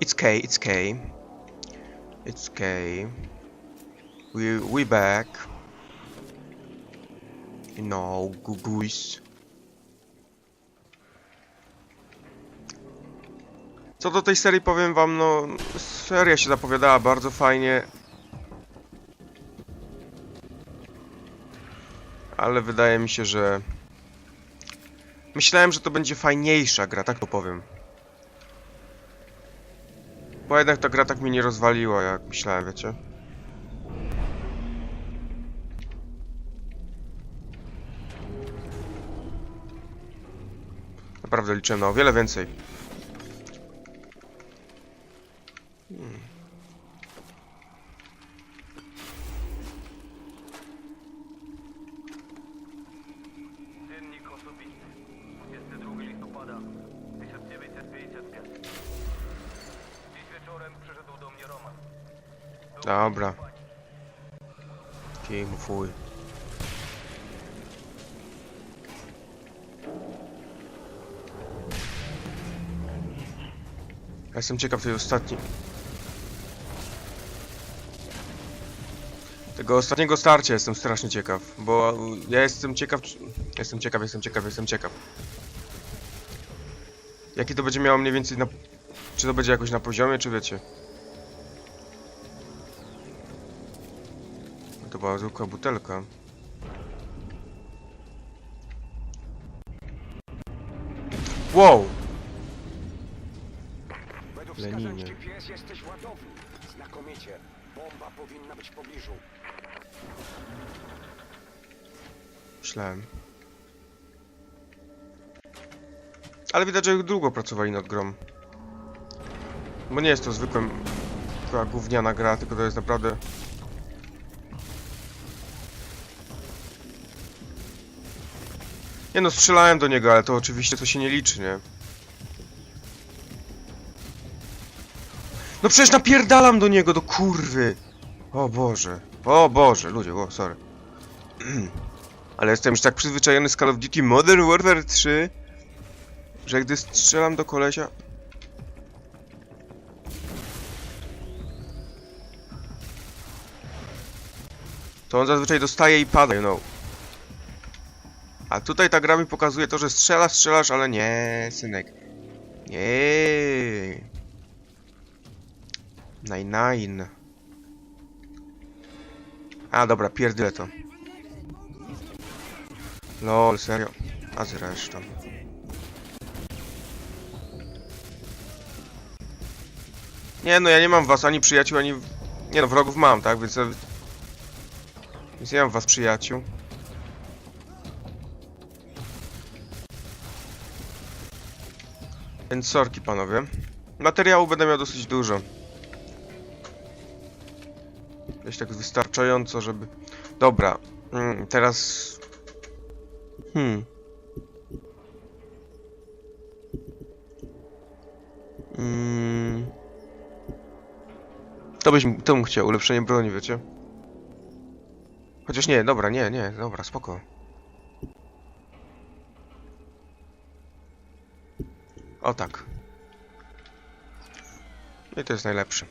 It's K, it's K. It's K. We we back. Know, guguis. Co do tej serii powiem wam, no seria się zapowiadała bardzo fajnie. Ale wydaje mi się, że myślałem, że to będzie fajniejsza gra, tak to powiem. Bo jednak ta gra tak mnie nie rozwaliła, jak myślałem, wiecie. Naprawdę liczyłem na o wiele więcej. Dobra. Kim fuj. Ja jestem ciekaw tej ostatniej. Tego ostatniego starcia jestem strasznie ciekaw, bo ja jestem ciekaw. Jestem ciekaw, jestem ciekaw, jestem ciekaw. Jaki to będzie miało mniej więcej na... Czy to będzie jakoś na poziomie, czy wiecie? To była zwykła butelka. Wow! Według Leninie. wskazań GPS jesteś ładowny. Znakomicie. Bomba powinna być w pobliżu. Myślałem. Ale widać, że długo pracowali nad grą. Bo nie jest to zwykła taka gówniana gra, tylko to jest naprawdę... Nie no, strzelałem do niego, ale to oczywiście to się nie liczy, nie? No przecież napierdalam do niego, do kurwy! O Boże, o Boże, ludzie, o, sorry. Ale jestem już tak przyzwyczajony z Call of Duty Modern Warfare 3, że gdy strzelam do kolesia... To on zazwyczaj dostaje i pada, you know. A tutaj ta gra mi pokazuje to, że strzelasz, strzelasz, ale nie, synek. Nie. Nine, nine. A, dobra, pierdolę to. Lol, serio. A zresztą. Nie no, ja nie mam was ani przyjaciół, ani... Nie no, wrogów mam, tak? Więc... Więc nie mam was przyjaciół. Więc sorki panowie. Materiału będę miał dosyć dużo. Jest tak wystarczająco, żeby... Dobra. Mm, teraz... Hmm. Mm. To byś, to bym chciał, ulepszenie broni, wiecie? Chociaż nie, dobra, nie, nie, dobra, spoko. O tak. I to jest najlepsze.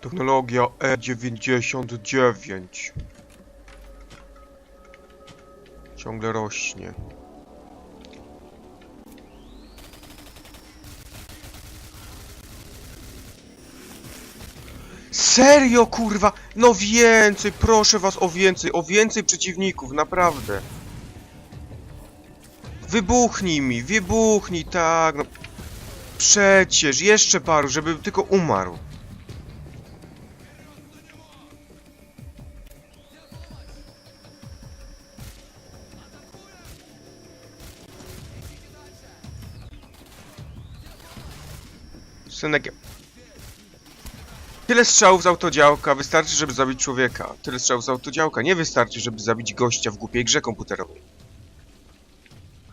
Technologia E99. Ciągle rośnie. Serio, kurwa! No więcej, proszę was o więcej, o więcej przeciwników, naprawdę. Wybuchnij mi, wybuchnij, tak, no. Przecież, jeszcze paru, żeby tylko umarł. Synek... Tyle strzałów z autodziałka wystarczy, żeby zabić człowieka. Tyle strzałów z autodziałka nie wystarczy, żeby zabić gościa w głupiej grze komputerowej.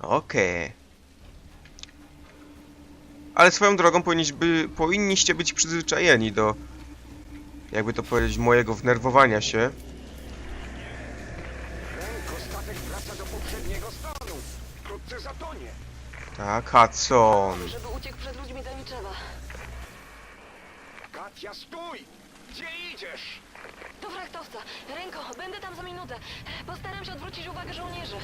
Okej. Ale swoją drogą powinniś by, powinniście być przyzwyczajeni do... Jakby to powiedzieć, mojego wnerwowania się. Ręko, statek wraca do poprzedniego stanu. Wkrótce zatonie. Tak, Hudson. Żeby uciekł przed ludźmi. Katia, stój! Gdzie idziesz? Do frachtowca. Ręko, będę tam za minutę. Postaram się odwrócić uwagę żołnierzy.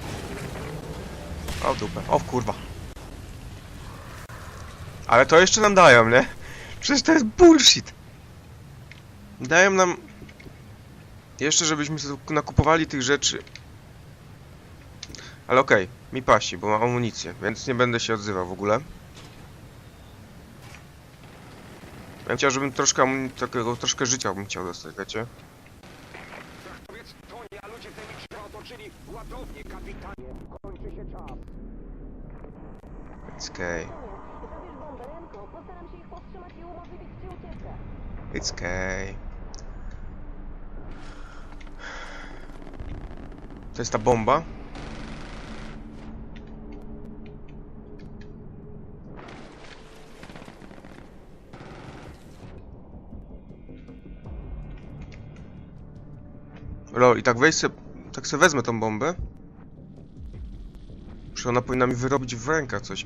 O dupę, o kurwa. Ale to jeszcze nam dają, nie? Przecież to jest bullshit. Dają nam... Jeszcze żebyśmy sobie nakupowali tych rzeczy. Ale okej, mi pasi, bo mam amunicję, więc nie będę się odzywał w ogóle. Ja chciał, żebym troszkę, takiego, troszkę życia bym chciał dostać, wiecie? Powiedz Toni, a ludzie w Demitrze ładownię, kapitanie. Kończy się czas. It's okay, Zabierz bombę, Ręko. Postaram się ich powstrzymać i umożliwić ci ucieczkę. it's okay. To jest ta bomba? Lol, i tak weź se, tak se wezmę tą bombę. Czy ona powinna mi wyrobić w rękach coś.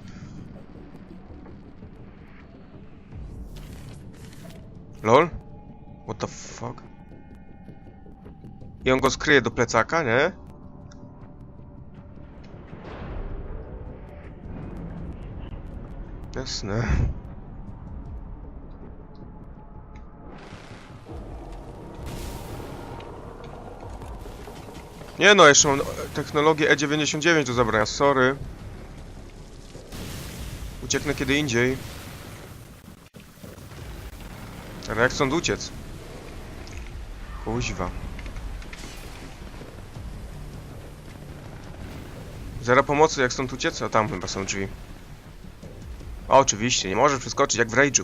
Lol? What the fuck? I on go skryje do plecaka, nie? Jasne. Nie no, jeszcze mam e, technologię E99 do zabrania, sorry. Ucieknę kiedy indziej. Ale jak stąd uciec? Kuźwa. Zera pomocy, jak stąd uciec? A tam chyba są drzwi. O, oczywiście, nie możesz przeskoczyć jak w Rage'u.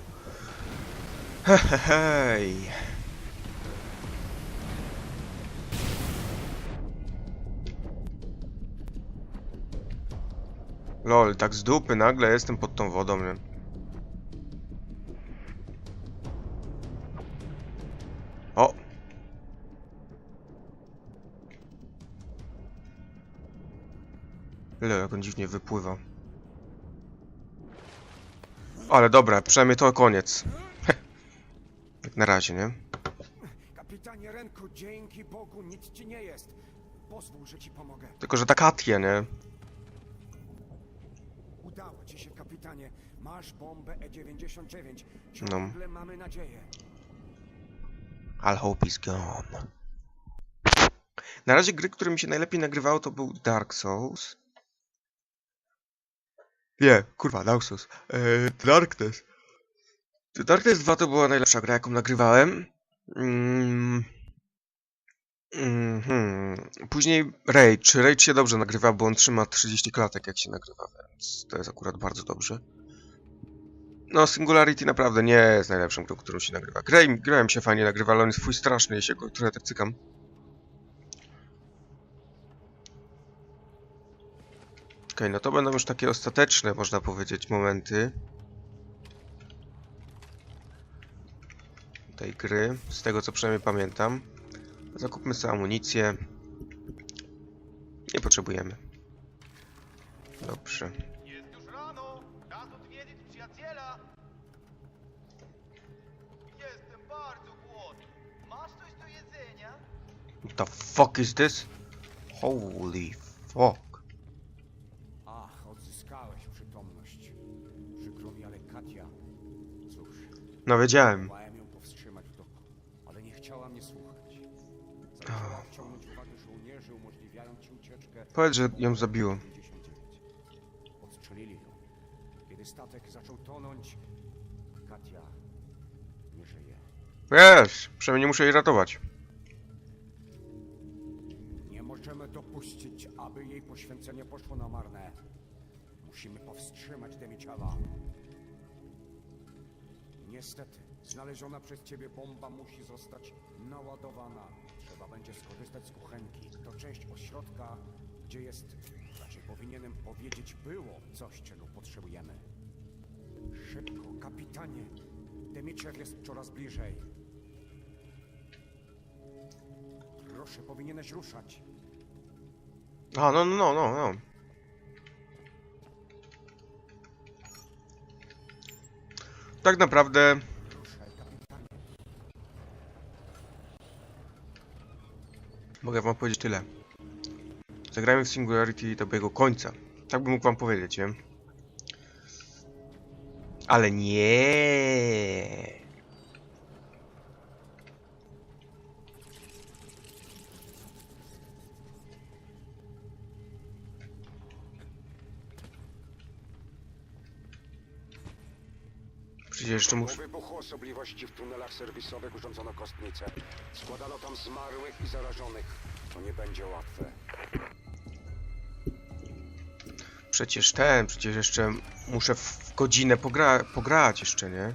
Hej. Lol, tak z dupy nagle jestem pod tą wodą, nie? O! Ile jak on dziwnie wypływa. Ale dobra, przynajmniej to koniec. Jak na razie, nie? Kapitanie Renko, dzięki Bogu nic ci nie jest. Pozwól, że ci pomogę. Tylko, że ta Katia, nie? Kapitanie. Masz bombę E99. No. Ciągle mamy nadzieję. All hope is gone. Na razie gry, które mi się najlepiej nagrywało, to był Dark Souls. Nie, kurwa, Dark Souls. Eee, Darkness. Darkness 2 to była najlepsza gra, jaką nagrywałem. Mm. Mhm. Później Rage. Rage się dobrze nagrywa, bo on trzyma 30 klatek, jak się nagrywa, więc to jest akurat bardzo dobrze. No, Singularity naprawdę nie jest najlepszą grą, którą się nagrywa. Grałem, grałem się fajnie nagrywa, ale on jest twój straszny, jeśli go trochę tak cykam. Okej, no to będą już takie ostateczne, można powiedzieć, momenty. tej gry, z tego co przynajmniej pamiętam. Zakupmy sobie amunicję. Nie potrzebujemy. Dobrze. Jest już rano! Czas odwiedzić przyjaciela! Jestem bardzo głodny. Masz coś do jedzenia? What the fuck is this? Holy fuck. Ach, odzyskałeś przytomność. Przykro mi, ale Katia... Cóż, No wiedziałem. Powiedz, że ją zabiło. 59. Odstrzelili ją. Kiedy statek zaczął tonąć, Katia nie żyje. Wiesz, przynajmniej nie muszę jej ratować. Nie możemy dopuścić, aby jej poświęcenie poszło na marne. Musimy powstrzymać Demiciała. Niestety, znaleziona przez ciebie bomba musi zostać naładowana. Trzeba będzie skorzystać z kuchenki. To część ośrodka, gdzie jest, raczej powinienem powiedzieć, było coś, czego potrzebujemy. Szybko, kapitanie. Demiciew jest coraz bliżej. Proszę, powinieneś ruszać. A, no, no, no, no. tak naprawdę mogę wam powiedzieć tyle. Zagrajmy w Singularity do jego końca. Tak bym mógł wam powiedzieć, nie? Ale nie. Przecież jeszcze muszę... wybuchu osobliwości w tunelach serwisowych urządzono kostnicę. Składano tam zmarłych i zarażonych. To nie będzie łatwe. Przecież ten, przecież jeszcze muszę w godzinę pogra pograć jeszcze, nie?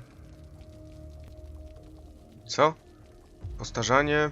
Co? Postarzanie?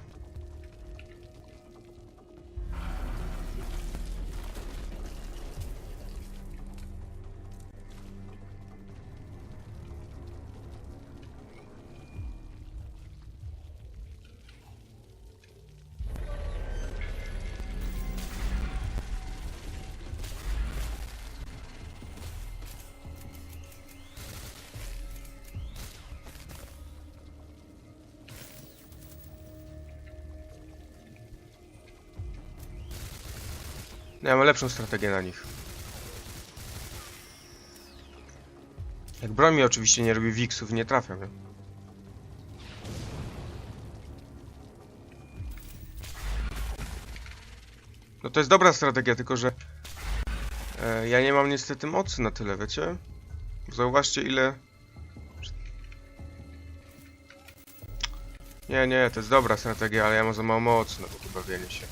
Ja mam lepszą strategię na nich. Jak broń mi oczywiście nie robi wiksów, nie trafiam? No to jest dobra strategia, tylko że e, ja nie mam niestety mocy na tyle, wiecie? Zauważcie ile... Nie, nie, to jest dobra strategia, ale ja mam za mało mocy na takie bawienie się.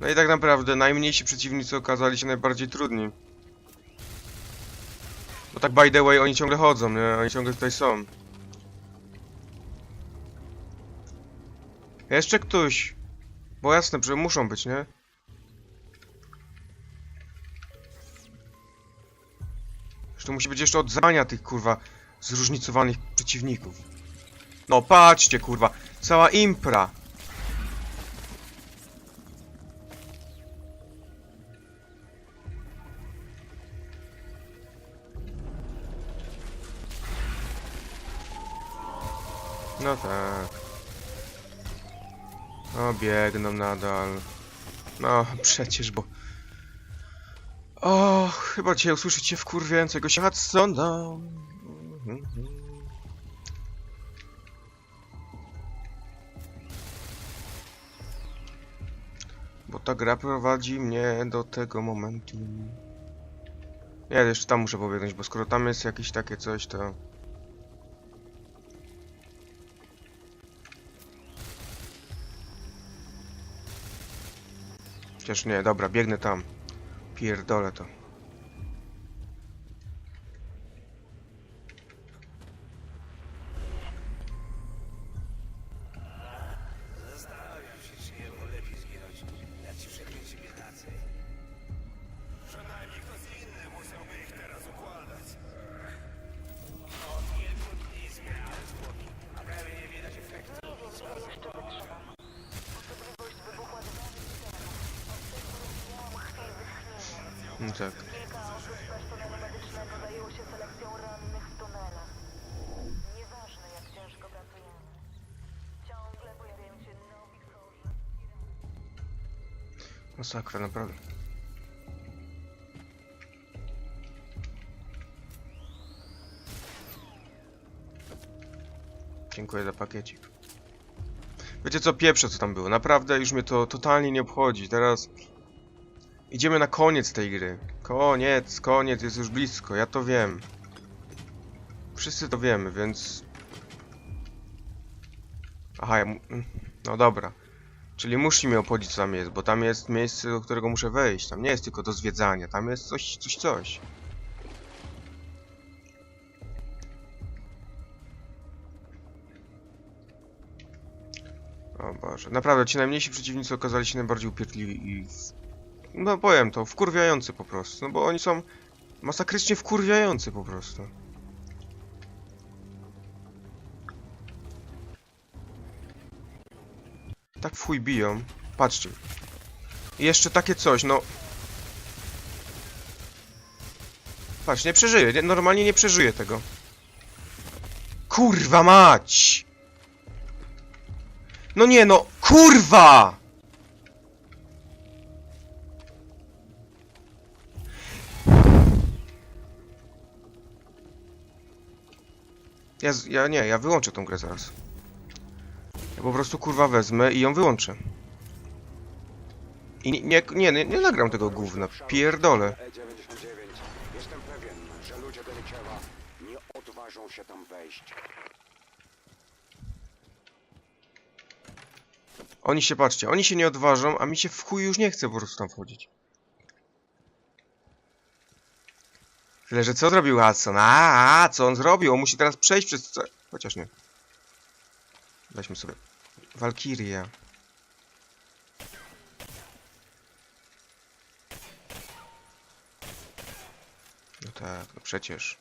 No i tak naprawdę najmniejsi przeciwnicy okazali się najbardziej trudni. Bo tak by the way oni ciągle chodzą, nie? Oni ciągle tutaj są. Jeszcze ktoś. Bo jasne, że muszą być, nie? Jeszcze musi być jeszcze odzania tych kurwa zróżnicowanych przeciwników. No patrzcie kurwa, cała impra. No tak. No biegną nadal. No przecież, bo... O, chyba cię usłyszycie wkurwiającego się Hudsona. Bo ta gra prowadzi mnie do tego momentu. Ja jeszcze tam muszę pobiegnąć, bo skoro tam jest jakieś takie coś, to... Chociaż nie, dobra, biegnę tam. Pierdolę to. No tak. Masakra, naprawdę. Dziękuję za pakiecik. Wiecie co, pieprze co tam było. Naprawdę już mnie to totalnie nie obchodzi. Teraz idziemy na koniec tej gry. Koniec, koniec, jest już blisko, ja to wiem. Wszyscy to wiemy, więc... Aha, ja... mu- mm, No dobra. Czyli musi mnie obchodzić co tam jest, bo tam jest miejsce, do którego muszę wejść. Tam nie jest tylko do zwiedzania, tam jest coś, coś, coś. O Boże, naprawdę ci najmniejsi przeciwnicy okazali się najbardziej upierdliwi i... No powiem to, wkurwiający po prostu, no bo oni są masakrycznie wkurwiający po prostu. Tak w chuj biją. Patrzcie. I jeszcze takie coś, no. Patrz, nie przeżyje, nie, normalnie nie przeżyje tego. Kurwa mać! No nie no, kurwa! Ja, ja nie, ja wyłączę tą grę zaraz. Ja po prostu kurwa wezmę i ją wyłączę. I nie, nie, nie, nie, nie nagram tego gówna, pierdolę. E99. Jestem pewien, że ludzie nie odważą się tam wejść. Oni się, patrzcie, oni się nie odważą, a mi się w chuj już nie chce po prostu tam wchodzić. Tyle, że co zrobił Hudson? A, a, co on zrobił? On musi teraz przejść przez... ca- Chociaż nie. Weźmy sobie. Walkiria. No tak, no przecież.